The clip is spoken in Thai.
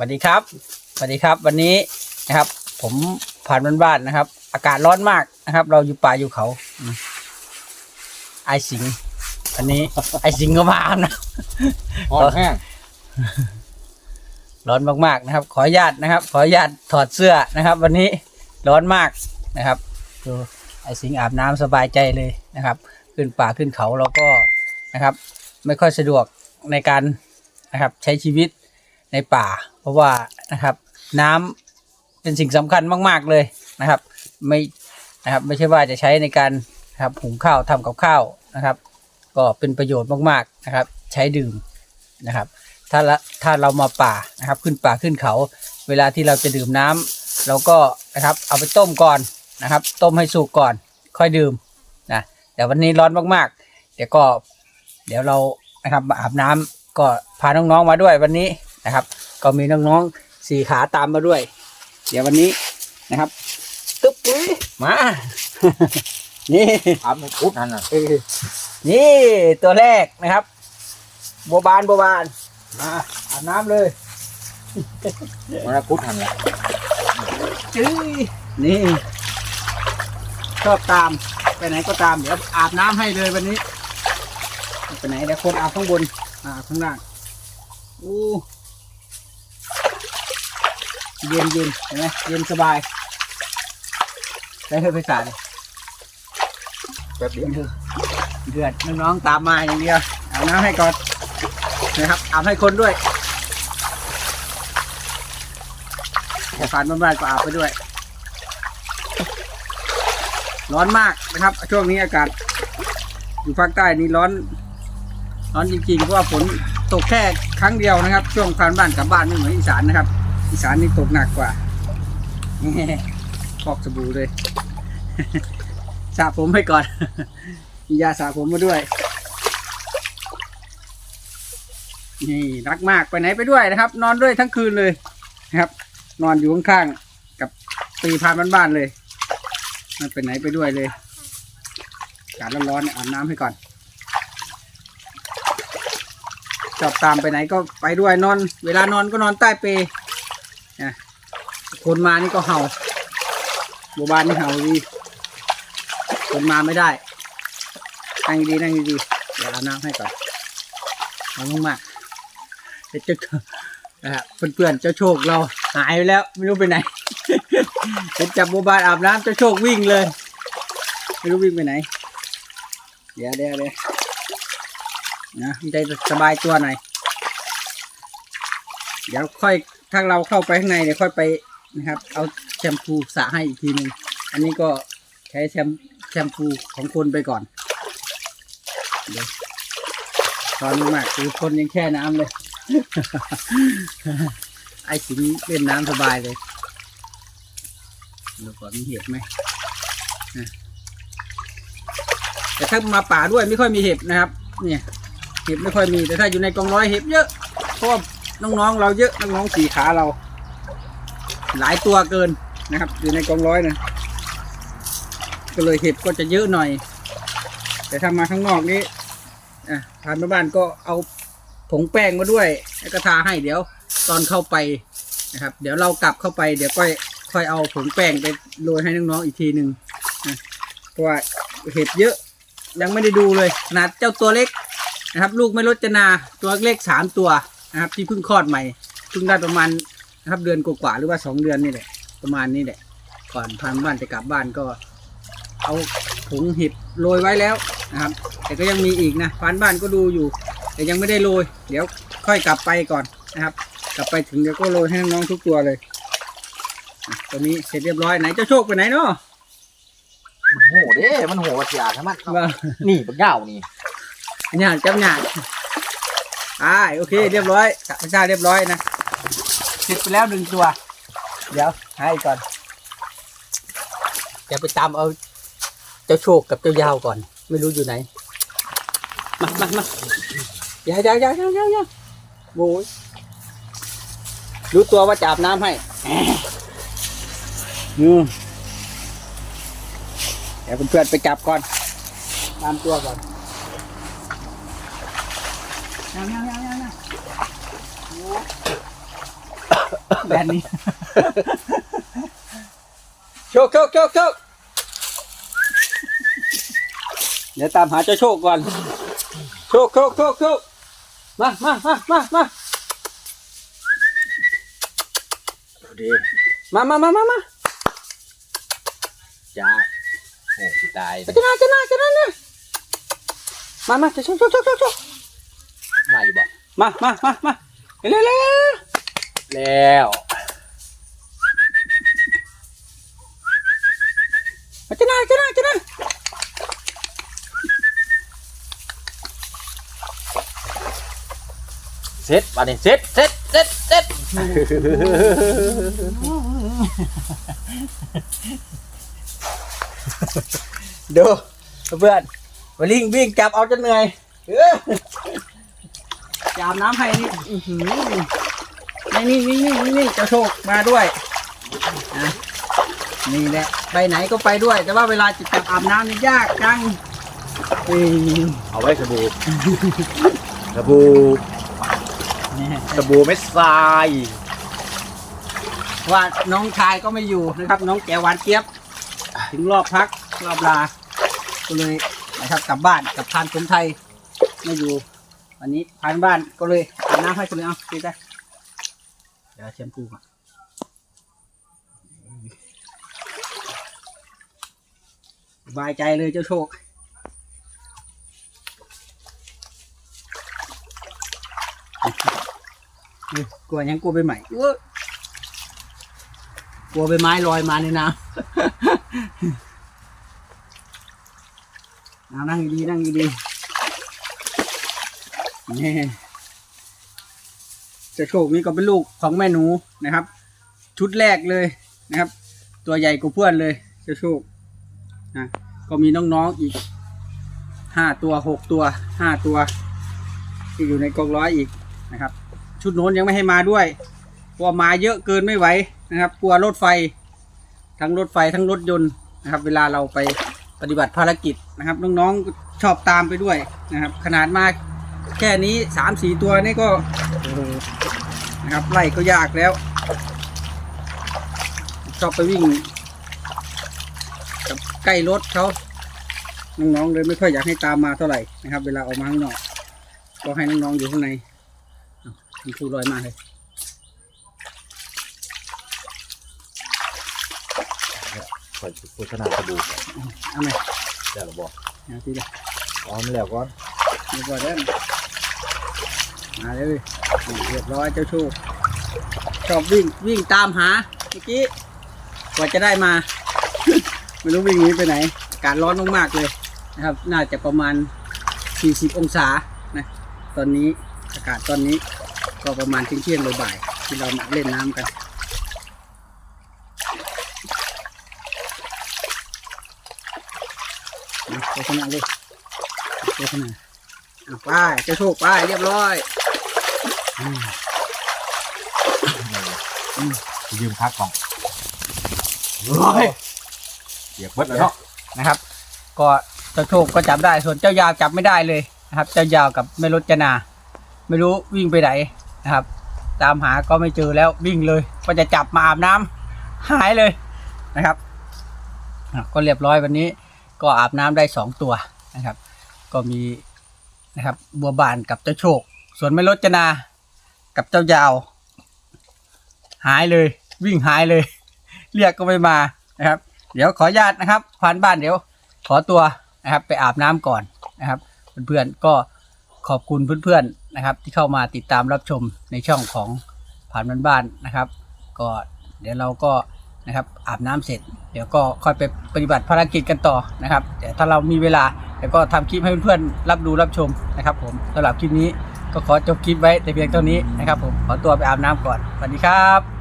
สวัสดีครับสวัสดีครับ วันนี้นะครับ ผมผ่านบ้านๆนะครับ อากาศร้อนมากนะครับ เราอยู่ป่าอยู่เขาอืมไอสิงห์วันนี้ ไอสิงห์ก็มานะหอนแห้งร้อนมากๆนะครับ ขออนุญาตนะครับ ขออนุญาตถอดเสื้อนะครับ วันนี้ร้อนมากนะครับดูไอสิงห์อาบน้ำสบายใจเลยนะครับ ขึ้นป่าขึ้นเขาเราก็นะครับ ไม่ค่อยสะดวกในการนะครับ ใช้ชีวิต ในป่า เพราะว่านะครับ น้ำเป็นสิ่งสำคัญมาก ๆเลยนะครับ ไม่นะครับไม่ใช่ว่าจะใช้ในการนะครับหุงข้าวทำกับข้าวนะครับ ก็เป็นประโยชน์มากๆนะครับ ใช้ดื่มนะครับ ถ้าละถ้าเรามาป่านะครับ ขึ้นป่าขึ้นเขา เวลาที่เราจะดื่มน้ำเราก็นะครับเอาไปต้มก่อนนะครับ ต้มให้สุกก่อนค่อยดื่มนะแต่วันนี้ร้อนมากๆ เดี๋ยวก็เดี๋ยวเรานะครับมาอาบน้ำก็พาน้องๆมาด้วยวันนี้ นะครับ ก็มีน้องๆสี่ขาตามมาด้วย เดี๋ยววันนี้นะครับตึ๊บปุ๋ยมา นี่อาบในคุดนั่นน่ะเออนี่ตัวแรกนะครับบัวบานบัวบานมาอาบน้ำเลยมันคุดนั่นแหละจื้อนี่ชอบตามไปไหนก็ตามเดี๋ยวอาบน้ำให้เลยวันนี้ ไปไหนเดี๋ยวคนอาบข้างบนอาบข้างล่างอู้ เย็นเย็นเห็นไหมเย็นสบายได้เพื่อไปสาดแบบเดียวเดือดน้องๆตามมาอย่างเดียวอาบน้ำให้ก่อนนะครับอาบให้คนด้วยแต่ผ่านบ้านๆก็อาบไปด้วย ร้อนมากนะครับ ช่วงนี้อากาศ อยู่ภาคใต้นี่ร้อน ร้อนจริงๆเพราะว่าฝนตกแค่ครั้งเดียวนะครับ ช่วงผ่านบ้านกลับบ้านไม่เหมือนอีสานนะครับ อีสานนี่ตกหนักกว่าฟอกสบู่เลยสระผมให้ก่อน มียาสระผมมาด้วย นี่รักมากไปไหนไปด้วยนะครับ นอนด้วยทั้งคืนเลยนะครับ นอนอยู่ข้างๆกับตีพานบ้านๆเลย มันไปไหนไปด้วยเลยอากาศร้อนๆเนี่ยอาบน้ำให้ก่อนชอบตามไปไหนก็ไปด้วยนอน เวลานอนก็นอนใต้เปล นะคนมานี่ก็เห่าบัวบานนี่เห่าดีคนมาไม่ได้นั่งดีนั่งดีเดี๋ยวอาน้ำให้ก่อนเอามากๆเดี๋ยวเจ้านะครับเพื่อนๆเจ้าโชคเราหายไปแล้วไม่รู้ไปไหนเห็นจับโมบายอาบน้ำเจ้าโชควิ่งเลย ไม่รู้วิ่งไปไหน เดี๋ยวเดี๋ยวเดี๋ยวนะมันจสบายตัวหน่อยเดี๋ยวค่อย ถ้าเราเข้าไปข้างในเดี๋ยวค่อยไปนะครับ เอาแชมพูสระให้อีกทีหนึ่งอันนี้ก็ใช้แชมแชมพูของคนไปก่อนเดี๋ยวร้อนมากคือคนยังแช่น้ำเลย ไอ้สิงเล่นน้ำสบายเลยเดูก่อนมีเห็บไหมแต่ถ้ามาป่าด้วยไม่ค่อยมีเห็บนะครับ เนี่ย เห็บไม่ค่อยมีแต่ถ้าอยู่ในกองร้อยเห็บเยอะเพราะ น้องๆเราเยอะน้องๆสี่ขาเรา หลายตัวเกินนะครับ อยู่ในกองร้อยนะก็เลยเห็บก็จะเยอะหน่อย แต่ถ้ามาข้างนอกนี้อะผ่านมาบ้านก็เอาผงแป้งมาด้วย แล้วก็ทาให้เดี๋ยวตอนเข้าไปนะครับ เดี๋ยวเรากลับเข้าไปเดี๋ยวก็ค่อยเอาผงแป้งไปโรยให้น้องๆอีกทีหนึ่งนะเพราะว่าเห็บเยอะยังไม่ได้ดูเลยขนาดเจ้าตัวเล็กนะครับ ลูกไม่ลดจนาตัวเล็กสามตัว นะครับ ที่เพิ่งคลอดใหม่เพิ่งได้ประมาณนะครับเดือนกว่าๆหรือว่าสองเดือนนี่แหละประมาณนี้แหละ ก่อนพานบ้านจะกลับบ้านก็ เอาผงเห็บโรยไว้แล้วนะครับ แต่ก็ยังมีอีกนะพานบ้านก็ดูอยู่ แต่ยังไม่ได้โรย เดี๋ยวค่อยกลับไปก่อนนะครับ กลับไปถึงเดี๋ยวก็โรยให้น้องๆทุกตัวเลยอะตัวนี้เสร็จเรียบร้อยไหนเจ้าโชคไปไหนเนาะมันโหเด้ มันโหเสียทั้งมันว่านี่ปักยาวนี่หยาดจับหยาด อ่าโอเค เรียบร้อยพระเจ้าเรียบร้อยนะเสร็จไปแล้วหนึ่งตัว เดี๋ยวให้ก่อนเดี๋ยวไปตามเอาเจ้าโชคกับเจ้ายาวก่อน ไม่รู้อยู่ไหน มามามาอย่าอย่าอย่าอย่าอย่าอย่าโว้ยรู้ตัวว่าจะอาบน้ำให้แหมอืมเดี๋ยวเพื่อนๆไปจับก่อนตามตัวก่อน ยังยังยังยังยังโอ้ แบรนด์นี้ โชคโชคโชคโชคเดี๋ยวตามหาเจ้าโชคก่อน โชคโชคโชคโชคมามามามามาดีมามามามามาจ้าโอ้พี่ตายจะน่าจะน่าจะน่าเนี่ยมามาจะโชคโชคโชคโชคโชคมาอยู่บ่มามามามาเร็วเร็วเร็ว แล้วมาจะน่าจะน่าจะน่าเสร็จบัดนี้เสร็จเสร็จเสร็จเสร็จดูเพื่อนวิ่งวิ่งจับเอาจนเหนื่อยเออจับน้ำให้นี่ อื้อหือนี่นี่นี่นี่นี่เจ้าโชคมาด้วยนะนี่แหละไปไหนก็ไปด้วย แต่ว่าเวลาจะจับอาบน้ำนี่ยากจังอืมเอาไว้สบู่ สบู่เนี่ย สบู่เม็ดทรายว่าน้องชายก็ไม่อยู่นะครับ น้องแกวหวานเจี๊ยบ ถึงรอบพักรอบลาก็เลยนะครับกลับบ้านกับพานสมไทยไม่อยู่ วันนี้พานบ้านก็เลยอาบน้ำให้คนเลยเอาดีได้เดี๋ยวแชมพูก่อนบายใจเลยเจ้าโชคกลัวยังกลัวไปใหม่เว้ยกลัวใบไม้ลอยมาในน้ำนั่งดีนั่งดีนี่ จะโชคนี้ก็เป็นลูกของแม่หนูนะครับ ชุดแรกเลยนะครับ ตัวใหญ่กว่าเพื่อนเลยจะโชคนะก็มีน้องๆอีกห้าตัวหกตัวห้าตัว ที่อยู่ในกองร้อยอีกนะครับ ชุดโน้นยังไม่ให้มาด้วยเพราะว่ามาเยอะเกินไม่ไหวนะครับ กลัวรถไฟ ทั้งรถไฟทั้งรถยนต์นะครับ เวลาเราไปปฏิบัติภารกิจนะครับ น้องๆชอบตามไปด้วยนะครับ ขนาดมาแค่นี้สามสี่ตัวนี่ก็ นะครับไล่ก็ยากแล้ว ชอบไปวิ่ง กับใกล้รถเขาน้องๆเลยไม่ค่อยอยากให้ตามมาเท่าไหร่นะครับ เวลาออกมาข้างนอกก็ให้น้องๆอยู่ข้างในอ้าวมีครูลอยมาเลยคอยโฆษณาสบู่เอาไหมเดี๋ยวเราบอกเอาทีละเอามาแล้วก่อนเรียบร้อยแล้ว มาเลยเรียบร้อยเจ้าชคชอบวิ่งวิ่งตามหาเมื่อกี้กว่าจะได้มา ไม่รู้วิ่งหนี้ไปไหนอากาศร้อนมากๆเลยนะครับ น่าจะประมาณ 40 องศานะตอนนี้อากาศตอนนี้ก็ประมาณเที่ยงๆบ่ายๆที่เรามาเล่นน้ำกันนะโฆษณาเลยโฆษณาอะ ไปเจ้าโชคไปเรียบร้อยอืมอืมยืมพักของเฮ้ยเสียบเบิดแล้วเนาะนะครับ ก็เจ้าโชคก็จับได้ส่วนเจ้ายาวจับไม่ได้เลยนะครับ เจ้ายาวกับแม่รจนา ไม่รู้วิ่งไปไหนนะครับ ตามหาก็ไม่เจอแล้ววิ่งเลย ก็จะจับมาอาบน้ำหายเลยนะครับอะก็เรียบร้อยวันนี้ ก็อาบน้ำได้สองตัวนะครับ ก็มี นะครับ บัวบานกับเจ้าโชค ส่วนแม่รจนา กับเจ้ายาว หายเลย วิ่งหายเลย เรียกก็ไม่มานะครับ เดี๋ยวขอญาตนะครับผ่านบ้านเดี๋ยว ขอตัวนะครับ ไปอาบน้ำก่อนนะครับเพื่อนๆก็ขอบคุณเพื่อนๆนะครับ ที่เข้ามาติดตามรับชมในช่องของผ่านบ้านบ้านนะครับ ก็เดี๋ยวเราก็นะครับอาบน้ำเสร็จ เดี๋ยวก็ค่อยไปปฏิบัติภารกิจกันต่อนะครับแต่ถ้าเรามีเวลา เดี๋ยวก็ทำคลิปให้เพื่อนๆรับดูรับชมนะครับ ผมสำหรับคลิปนี้ก็ขอจบคลิปไว้แต่เพียงเท่านี้นะครับ ผมขอตัวไปอาบน้ำก่อนสวัสดีครับ